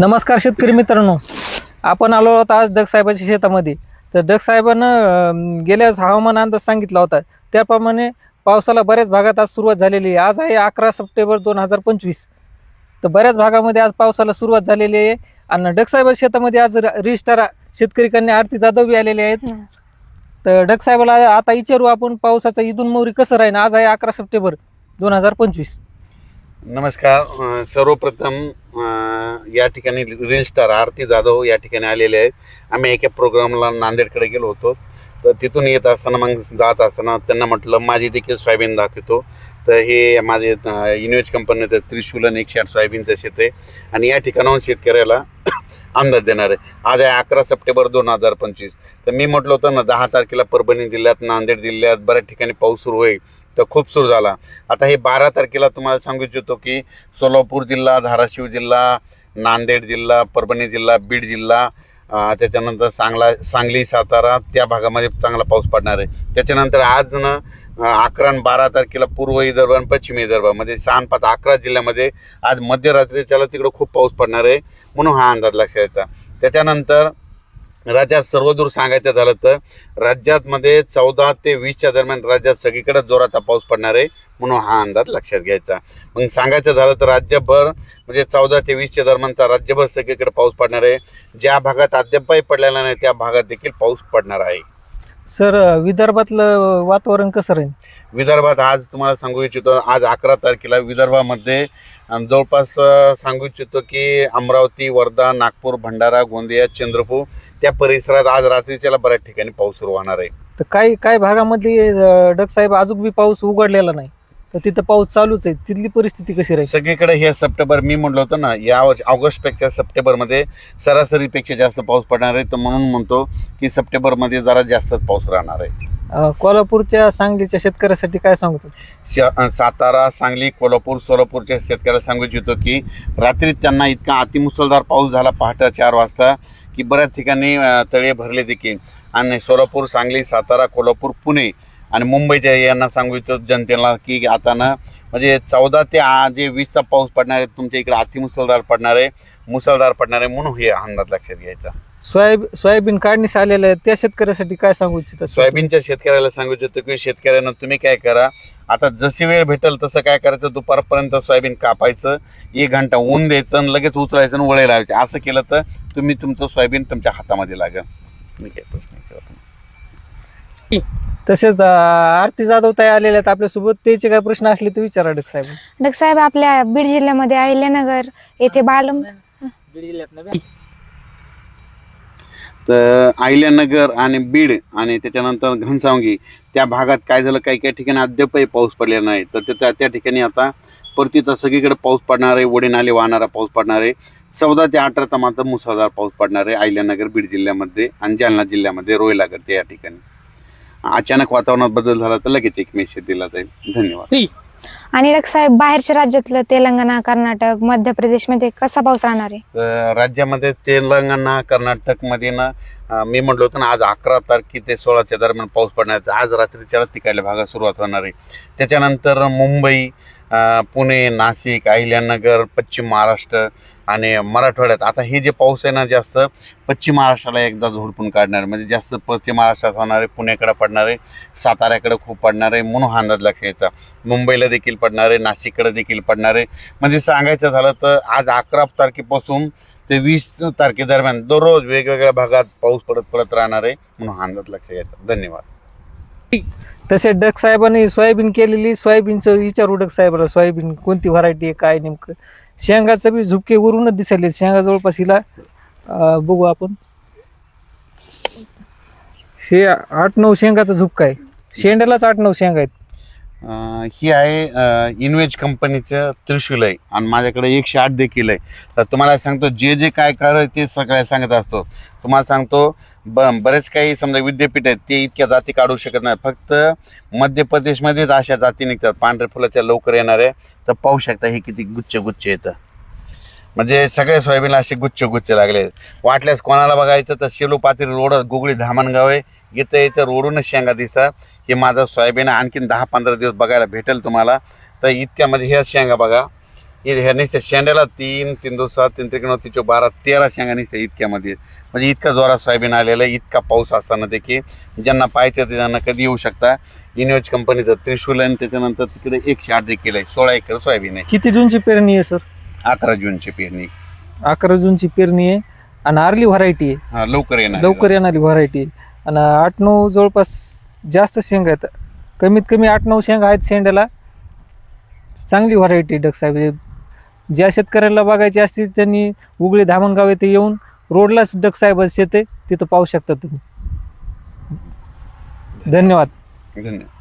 नमस्कार शेतकरी मित्रांनो. आपण आलो आहोत आज डगसाहेबाच्या शेतामध्ये. तर डगसाहेबानं गेल्याच हवामान अंदाज सांगितला होता. त्याप्रमाणे पावसाला बऱ्याच भागात आज सुरुवात झालेली आहे. आज आहे अकरा सप्टेंबर दोन हजार पंचवीस. तर बऱ्याच भागामध्ये आज पावसाला सुरुवात झालेली आहे. आणि डगसाहेबाच्या शेतामध्ये आज र- रजिस्ट्रार शेतकरी कन्या आरती जाधव बी आलेले आहेत. तर डगसाहेबाला आता विचारू आपण पावसाचं इथून मोरी कसं राहील आज आहे अकरा सप्टेंबर दोन हजार पंचवीस. नमस्कार. सर्वप्रथम या ठिकाणी रील स्टार आरती जाधव या ठिकाणी आलेले आहेत. आम्ही एका प्रोग्रामला नांदेडकडे गेलो होतो. तर तिथून येत असताना मग जात असताना त्यांना म्हटलं माझी देखील सोयाबीन दाखवतो. तर हे माझे इन्व्हेज कंपनीचं त्रिशूल आणि एकशे आठ सोयाबीनचं शेत आहे. आणि या ठिकाणाहून शेतकऱ्याला अंदाज देणार आहे. आज आहे अकरा सप्टेंबर दोन हजार पंचवीस. तर मी म्हटलं होतं ना दहा तारखेला परभणी जिल्ह्यात नांदेड जिल्ह्यात बऱ्याच ठिकाणी पाऊस सुरू होईल. तर खूप सुरू झाला. आता हे बारा तारखेला तुम्हाला सांगू इच्छितो की सोलापूर जिल्हा धाराशिव जिल्हा नांदेड जिल्हा परभणी जिल्हा बीड जिल्हा त्याच्यानंतर सांगला सांगली सातारा त्या भागामध्ये चांगला पाऊस पडणार आहे. त्याच्यानंतर आज ना अकरा आणि बारा तारखेला पूर्व विदर्भ आणि पश्चिम विदर्भ म्हणजे सहा पाच अकरा जिल्ह्यामध्ये आज मध्यरात्रीच्याला तिकडं खूप पाऊस पडणार आहे म्हणून हा अंदाज लक्षात येतात त्याच्यानंतर राज्यात सर्वदूर सांगायचं झालं तर राज्यातमध्ये चौदा ते वीसच्या दरम्यान राज्यात सगळीकडे जोराचा पाऊस पडणार आहे म्हणून हा अंदाज लक्षात घ्यायचा. मग सांगायचं झालं तर राज्यभर म्हणजे चौदा ते वीसच्या दरम्यानचा राज्यभर सगळीकडे पाऊस पडणार आहे. ज्या भागात अद्यापही पडलेला नाही त्या भागात देखील पाऊस पडणार आहे. सर विदर्भातलं वातावरण कसं राहील? विदर्भात आज तुम्हाला सांगू इच्छितो आज अकरा तारखेला विदर्भामध्ये जवळपास सांगू इच्छितो की अमरावती वर्धा नागपूर भंडारा गोंदिया चंद्रपूर त्या परिसरात आज रात्रीच्याला बऱ्याच ठिकाणी पाऊस सुरू होणार आहे. तर काही काही भागामध्ये अं, डग साहेब अजून बी पाऊस उघडलेला नाही. तर तिथं पाऊस चालूच आहे. तिथली परिस्थिती कशी राहील? सगळीकडे हे सप्टेंबर मी म्हटलं होतं ना या वर्षी ऑगस्टपेक्षा सप्टेंबरमध्ये सरासरीपेक्षा जास्त पाऊस पडणार आहे. तर म्हणून म्हणतो की सप्टेंबरमध्ये जरा जास्तच पाऊस राहणार आहे. अं, कोल्हापूरच्या सांगलीच्या शेतकऱ्यासाठी काय सांगतो? श- सातारा सांगली कोल्हापूर सोलापूरच्या शेतकऱ्याला सांगू इच्छितो की रात्री त्यांना इतका अतिमुसळधार पाऊस झाला पहाटे चार वाजता की बऱ्याच ठिकाणी तळे भरले देखील. आणि सोलापूर सांगली सातारा कोल्हापूर पुणे आणि मुंबईच्या यांना सांगू इच्छितो जनतेला की आता ना म्हणजे चौदा ते आ- जे वीसचा पाऊस पडणार आहे तुमच्या इकडे अतिमुसळधार पडणार आहे मुसळधार पडणार आहे म्हणून हे अंदाज लक्षात घ्यायचा. सोयाबीन सोयाबीन काढणीस आलेलं आहे त्या शेतकऱ्यासाठी काय सांगू इच्छिता? सोयाबीनच्या शेतकऱ्याला सांगू इच्छितो की शेतकऱ्यांना तुम्ही काय करा आता जशी वेळ भेटेल तसं काय करायचं? दुपारपर्यंत सोयाबीन कापायचं एक घंटा ऊन द्यायचं आणि लगेच उचलायचं आणि वळे लावायचे. असं केलं तर तुम्ही तुमचं सोयाबीन तुमच्या हातामध्ये लागेल. मी काय प्रश्न विचारतो? तसेच आरती जाधव ताई आलेल्या आहेत आपल्यासोबत. त्याचे काय प्रश्न असले तर विचारा डग साहेब. डग साहेब आपल्या बीड जिल्ह्यामध्ये अहिल्यानगर येथे बालम तर आहिल्यानगर आणि बीड आणि त्याच्यानंतर घनसावंगी. त्या भागात काय झालं? काही काही ठिकाणी अद्यापही पाऊस पडलेला नाही. तर ते- त्या त्या ठिकाणी आता परतीचा सगळीकडे पाऊस पडणार आहे. वडे नाले वाहणारा पाऊस पडणार आहे. चौदा ते अठराचा मात्र मुसळधार पाऊस पडणार आहे आहिल्यानगर बीड जिल्ह्यामध्ये आणि जालना जिल्ह्यामध्ये रोयलागड ते या ठिकाणी. अचानक वातावरणात बदल झाला तर लगेच एक मेसेज दिला जाईल. धन्यवाद. आणि डॉक्टर साहेब बाहेरच्या राज्यातलं तेलंगणा कर्नाटक मध्य प्रदेशमध्ये कसा पाऊस राहणार आहे राज्यामध्ये तेलंगणा कर्नाटकमध्ये ना अं, मी म्हटलं होतं ना आज अकरा तारखे ते सोळाच्या दरम्यान पाऊस पडणार आहे. आज रात्रीच्या तिकडल्या भागात सुरुवात होणार आहे त्याच्यानंतर मुंबई अं, पुणे नाशिक अहिल्यानगर पश्चिम महाराष्ट्र आणि मराठवाड्यात आता हे जे पाऊस आहे ना जास्त पश्चिम महाराष्ट्राला एकदा झोडपून काढणार आहे. म्हणजे जास्त पश्चिम महाराष्ट्रात होणार आहे पुण्याकडे पडणार आहे साताऱ्याकडे खूप पडणार आहे म्हणून हा अंदाज लक्ष यायचा मुंबईला देखील पडणार आहे नाशिककडे देखील पडणार आहे. म्हणजे सांगायचं झालं तर आज अकरा तारखेपासून ते वीस तारखेदरम्यान दररोज वेगवेगळ्या भागात पाऊस पडत पडत राहणार आहे म्हणून हा अंदाज लक्ष घ्यायचा धन्यवाद. तसे डग साहेबांनी सोयाबीन केलेली सोयाबीनचं विचारू डग साहेबाला सोयाबीन कोणती व्हरायटी आहे काय नेमकं? शेंगाचं बी झुपके वरूनच दिसले. शेंगा जवळपास हिला बघू आपण. हे आठ नऊ शेंगाचा झुपका आहे. शेंड्यालाच आठ नऊ शेंगा आहेत. ही आहे इनवेज कंपनीचं त्रिशूल आहे आणि माझ्याकडे एकशे आठ देखील आहे. तर तुम्हाला सांगतो जे जे काय करायचं ते सगळ्या सांगत असतो. तुम्हाला सांगतो ब बरेच काही समजा विद्यापीठ आहेत ते इतक्या जाती काढू शकत नाही. फक्त मध्य प्रदेशमध्येच अशा जाती निघतात. पांढऱ्या फुलाच्या लवकर येणार. आहे तर पाहू शकता हे किती गुच्छ गुच्छ येतं. म्हणजे सगळे सोयाबीनला असे गुच्छ गुच्छ लागले. वाटल्यास कोणाला बघायचं? तर शेलू पातील रोड गुगळी धामणगाव आहे. इथं यायचं रोडूनच शेंगा दिसतात. हे माझं सोयाबीन आणखीन दहा पंधरा दिवस बघायला भेटेल तुम्हाला. तर इतक्यामध्ये ह्या शेंगा बघा. हे- ह्या नुसत्या शेंड्याला तीन तीन दिवसात तीन त्रिकोण तिच्या बारा तेरा शेंगा नुसत्या इतक्यामध्ये. म्हणजे इतका जोरात सोयाबीन आलेला आहे, इतका पाऊस असताना देखील. ज्यांना पाहायचं ते त्यांना कधी येऊ शकता. इनोज कंपनीचं त्रिशूल आणि त्याच्यानंतर तिकडे एकशे आठ देखील आहे. सोळा एकर सोयाबीन आहे. किती जूनची पेरणी आहे सर? अकरा जूनची पेरणी. अकरा जूनची पेरणी आहे. आणि आर्ली व्हरायटी आहे. लवकर येणार. लवकर येणारी व्हरायटी आणि आठ नऊ जवळपास जास्त शेंगा आहेत. कमीत कमी आठ नऊ शेंगा आहेत शेंड्याला. चांगली व्हरायटी डक साहेब. ज्या शेतकऱ्याला बघायची असतील त्यांनी उगळे धामणगाव येथे येऊन रोडलाच डक साहेब शेत आहे तिथं पाहू शकता तुम्ही. धन्यवाद. धन्यवाद.